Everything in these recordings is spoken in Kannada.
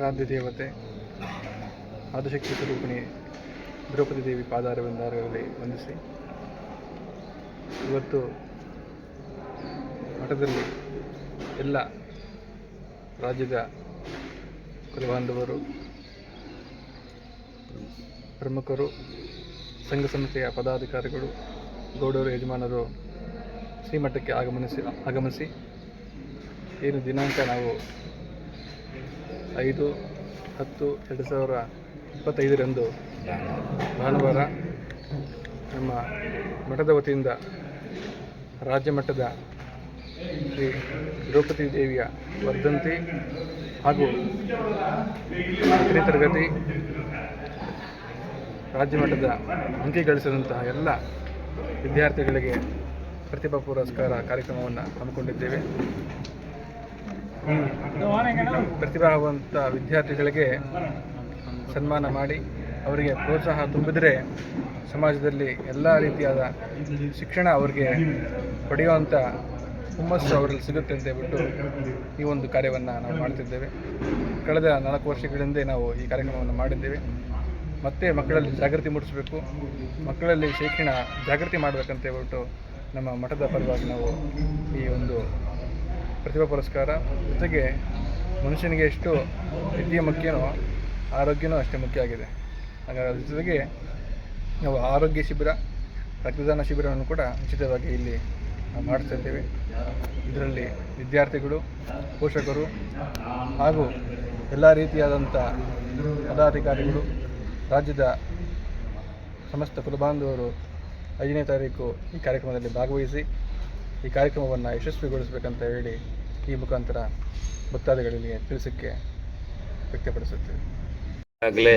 ಆರಾಧ್ಯ ದೇವತೆ, ಆದಿಶಕ್ತಿ ಸ್ವರೂಪಿಣಿ ದ್ರೌಪದಿ ದೇವಿ ಪಾದಾರವಿಂದಾರಗಳಲ್ಲಿ ವಂದಿಸಿ. ಇವತ್ತು ಮಠದಲ್ಲಿ ಎಲ್ಲ ರಾಜ್ಯದ ಕುಲಬಾಂಧವರು ಪ್ರಮುಖರು, ಸಂಘ ಸಂಸ್ಥೆಯ ಪದಾಧಿಕಾರಿಗಳು, ಗೌಡರು, ಯಜಮಾನರು ಶ್ರೀಮಠಕ್ಕೆ ಆಗಮನಿಸಿ, ಆಗಮಿಸಿ, ಏನು ದಿನಾಂಕ ನಾವು ಐದು, ಹತ್ತು, ಎರಡು ಸಾವಿರ ಇಪ್ಪತ್ತೈದರಂದು ಭಾನುವಾರ ನಮ್ಮ ಮಠದ ವತಿಯಿಂದ ರಾಜ್ಯ ಮಟ್ಟದ ಶ್ರೀ ದ್ರೌಪದಿ ದೇವಿಯ ವರ್ಧಂತಿ ಹಾಗೂ ಹತ್ತನೇ ತರಗತಿ ರಾಜ್ಯ ಮಟ್ಟದ ಅಂಕಿ ಗಳಿಸಿದಂತಹ ಎಲ್ಲ ವಿದ್ಯಾರ್ಥಿಗಳಿಗೆ ಪ್ರತಿಭಾ ಪುರಸ್ಕಾರ ಕಾರ್ಯಕ್ರಮವನ್ನು ಹಮ್ಮಿಕೊಂಡಿದ್ದೇವೆ. ಪ್ರತಿಭಾವಂತ ವಿದ್ಯಾರ್ಥಿಗಳಿಗೆ ಸನ್ಮಾನ ಮಾಡಿ ಅವರಿಗೆ ಪ್ರೋತ್ಸಾಹ ತುಂಬಿದರೆ ಸಮಾಜದಲ್ಲಿ ಎಲ್ಲ ರೀತಿಯಾದ ಶಿಕ್ಷಣ ಅವರಿಗೆ ಪಡೆಯುವಂಥ ಹುಮ್ಮಸ್ಸು ಅವರಲ್ಲಿ ಸಿಗುತ್ತೆ ಅಂತ ಹೇಳ್ಬಿಟ್ಟು ಈ ಒಂದು ಕಾರ್ಯವನ್ನು ನಾವು ಮಾಡ್ತಿದ್ದೇವೆ. ಕಳೆದ ನಾಲ್ಕು ವರ್ಷಗಳಿಂದ ನಾವು ಈ ಕಾರ್ಯಕ್ರಮವನ್ನು ಮಾಡಿದ್ದೇವೆ. ಮತ್ತೆ ಮಕ್ಕಳಲ್ಲಿ ಜಾಗೃತಿ ಮೂಡಿಸಬೇಕು. ಮಕ್ಕಳಲ್ಲಿ ಶಿಕ್ಷಣ ಜಾಗೃತಿ ಮಾಡಬೇಕಂತ ಹೇಳ್ಬಿಟ್ಟು ನಮ್ಮ ಮಠದ ಪರವಾಗಿ ನಾವು ಈ ಒಂದು ಪ್ರತಿಭಾ ಪುರಸ್ಕಾರ. ಜೊತೆಗೆ ಮನುಷ್ಯನಿಗೆ ಎಷ್ಟು ವಿದ್ಯೆ ಮುಖ್ಯನೋ ಆರೋಗ್ಯನೂ ಅಷ್ಟೇ ಮುಖ್ಯ ಆಗಿದೆ. ಹಾಗಾಗಿ ಅದ್ರ ಜೊತೆಗೆ ನಾವು ಆರೋಗ್ಯ ಶಿಬಿರ, ರಕ್ತದಾನ ಶಿಬಿರವನ್ನು ಕೂಡ ಉಚಿತವಾಗಿ ಇಲ್ಲಿ ಮಾಡಿಸ್ತಾ ಇದರಲ್ಲಿ ವಿದ್ಯಾರ್ಥಿಗಳು, ಪೋಷಕರು ಹಾಗೂ ಎಲ್ಲ ರೀತಿಯಾದಂಥ ಪದಾಧಿಕಾರಿಗಳು, ರಾಜ್ಯದ ಸಮಸ್ತ ಕುಲಬಾಂಧವರು ಐದನೇ ತಾರೀಕು ಈ ಕಾರ್ಯಕ್ರಮದಲ್ಲಿ ಭಾಗವಹಿಸಿ ಈ ಕಾರ್ಯಕ್ರಮವನ್ನು ಯಶಸ್ವಿಗೊಳಿಸಬೇಕಂತ ಹೇಳಿ ಈ ಮುಖಾಂತರ ಭಕ್ತಾದಿಗಳಿಗೆ ತಿಳಿಸಕ್ಕೆ ವ್ಯಕ್ತಪಡಿಸುತ್ತೇವೆ. ಈಗಾಗಲೇ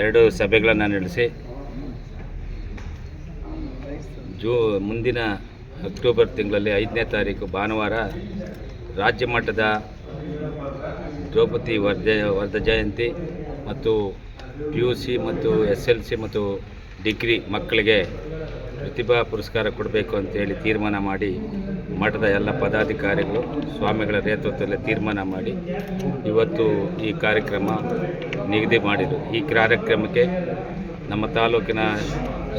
ಎರಡು ಸಭೆಗಳನ್ನು ನಡೆಸಿ ಜೂ ಮುಂದಿನ ಅಕ್ಟೋಬರ್ ತಿಂಗಳಲ್ಲಿ ಐದನೇ ತಾರೀಕು ಭಾನುವಾರ ರಾಜ್ಯ ಮಟ್ಟದ ದ್ರೌಪದಿ ವರ್ಧ ವರ್ಧ ಜಯಂತಿ ಮತ್ತು ಪಿ ಯು ಸಿ ಮತ್ತು ಎಸ್ ಎಲ್ ಸಿ ಮತ್ತು ಡಿಗ್ರಿ ಮಕ್ಕಳಿಗೆ ಪ್ರತಿಭಾ ಪುರಸ್ಕಾರ ಕೊಡಬೇಕು ಅಂತೇಳಿ ತೀರ್ಮಾನ ಮಾಡಿ ಮಠದ ಎಲ್ಲ ಪದಾಧಿಕಾರಿಗಳು, ಸ್ವಾಮಿಗಳ ನೇತೃತ್ವದಲ್ಲಿ ತೀರ್ಮಾನ ಮಾಡಿ ಇವತ್ತು ಈ ಕಾರ್ಯಕ್ರಮ ನಿಗದಿ ಮಾಡಿದರು. ಈ ಕಾರ್ಯಕ್ರಮಕ್ಕೆ ನಮ್ಮ ತಾಲೂಕಿನ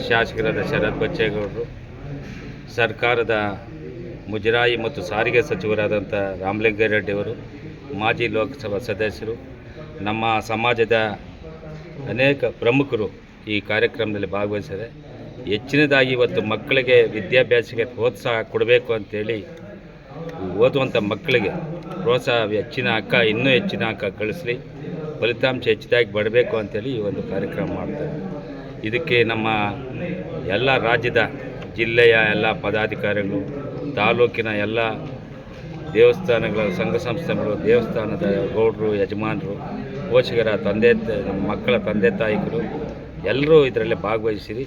ಶಾಸಕರಾದ ಶರತ್ ಬಚ್ಚೇಗೌಡರು, ಸರ್ಕಾರದ ಮುಜರಾಯಿ ಮತ್ತು ಸಾರಿಗೆ ಸಚಿವರಾದಂಥ ರಾಮಲಿಂಗಾರೆಡ್ಡಿಯವರು ಮಾಜಿ ಲೋಕಸಭಾ ಸದಸ್ಯರು, ನಮ್ಮ ಸಮಾಜದ ಅನೇಕ ಪ್ರಮುಖರು ಈ ಕಾರ್ಯಕ್ರಮದಲ್ಲಿ ಭಾಗವಹಿಸಿದ್ದಾರೆ. ಹೆಚ್ಚಿನದಾಗಿ ಇವತ್ತು ಮಕ್ಕಳಿಗೆ ವಿದ್ಯಾಭ್ಯಾಸಕ್ಕೆ ಪ್ರೋತ್ಸಾಹ ಕೊಡಬೇಕು ಅಂತೇಳಿ ಓದುವಂಥ ಮಕ್ಕಳಿಗೆ ಪ್ರೋತ್ಸಾಹ ಹೆಚ್ಚಿನ ಅಕ್ಕ ಇನ್ನೂ ಹೆಚ್ಚಿನ ಅಕ್ಕ ಕಳಿಸ್ಲಿ. ಫಲಿತಾಂಶ ಹೆಚ್ಚಿದಾಗಿ ಬರಬೇಕು ಅಂತೇಳಿ ಈ ಒಂದು ಕಾರ್ಯಕ್ರಮ ಮಾಡ್ತಾರೆ ಇದಕ್ಕೆ ನಮ್ಮ ಎಲ್ಲ ರಾಜ್ಯದ ಜಿಲ್ಲೆಯ ಎಲ್ಲ ಪದಾಧಿಕಾರಿಗಳು, ತಾಲೂಕಿನ ಎಲ್ಲ ದೇವಸ್ಥಾನಗಳ, ಸಂಘ ಸಂಸ್ಥೆಗಳು, ದೇವಸ್ಥಾನದ ಗೌಡರು, ಯಜಮಾನರು, ಪೋಷಕರ ತಂದೆ, ನಮ್ಮ ಮಕ್ಕಳ ತಂದೆ ತಾಯಿಗಳು ಎಲ್ಲರೂ ಇದರಲ್ಲಿ ಭಾಗವಹಿಸಿರಿ.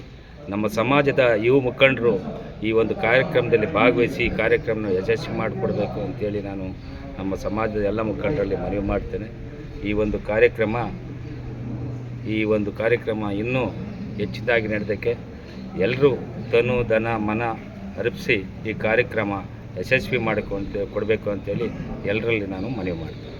ನಮ್ಮ ಸಮಾಜದ ಯುವ ಮುಖಂಡರು ಈ ಒಂದು ಕಾರ್ಯಕ್ರಮದಲ್ಲಿ ಭಾಗವಹಿಸಿ ಈ ಕಾರ್ಯಕ್ರಮನ ಯಶಸ್ವಿ ಮಾಡಿಕೊಡ್ಬೇಕು ಅಂತೇಳಿ ನಾನು ನಮ್ಮ ಸಮಾಜದ ಎಲ್ಲ ಮುಖಂಡರಲ್ಲಿ ಮನವಿ ಮಾಡ್ತೇನೆ. ಈ ಒಂದು ಕಾರ್ಯಕ್ರಮ, ಈ ಒಂದು ಕಾರ್ಯಕ್ರಮ ಇನ್ನೂ ಹೆಚ್ಚಿದಾಗಿ ನಡೆದಕ್ಕೆ ಎಲ್ಲರೂ ತನು ಧನ ಮನ ಅರ್ಪಿಸಿ ಈ ಕಾರ್ಯಕ್ರಮ ಯಶಸ್ವಿ ಮಾಡ್ಕೊಂತ ಕೊಡಬೇಕು ಅಂತೇಳಿ ಎಲ್ಲರಲ್ಲಿ ನಾನು ಮನವಿ ಮಾಡ್ತೀನಿ.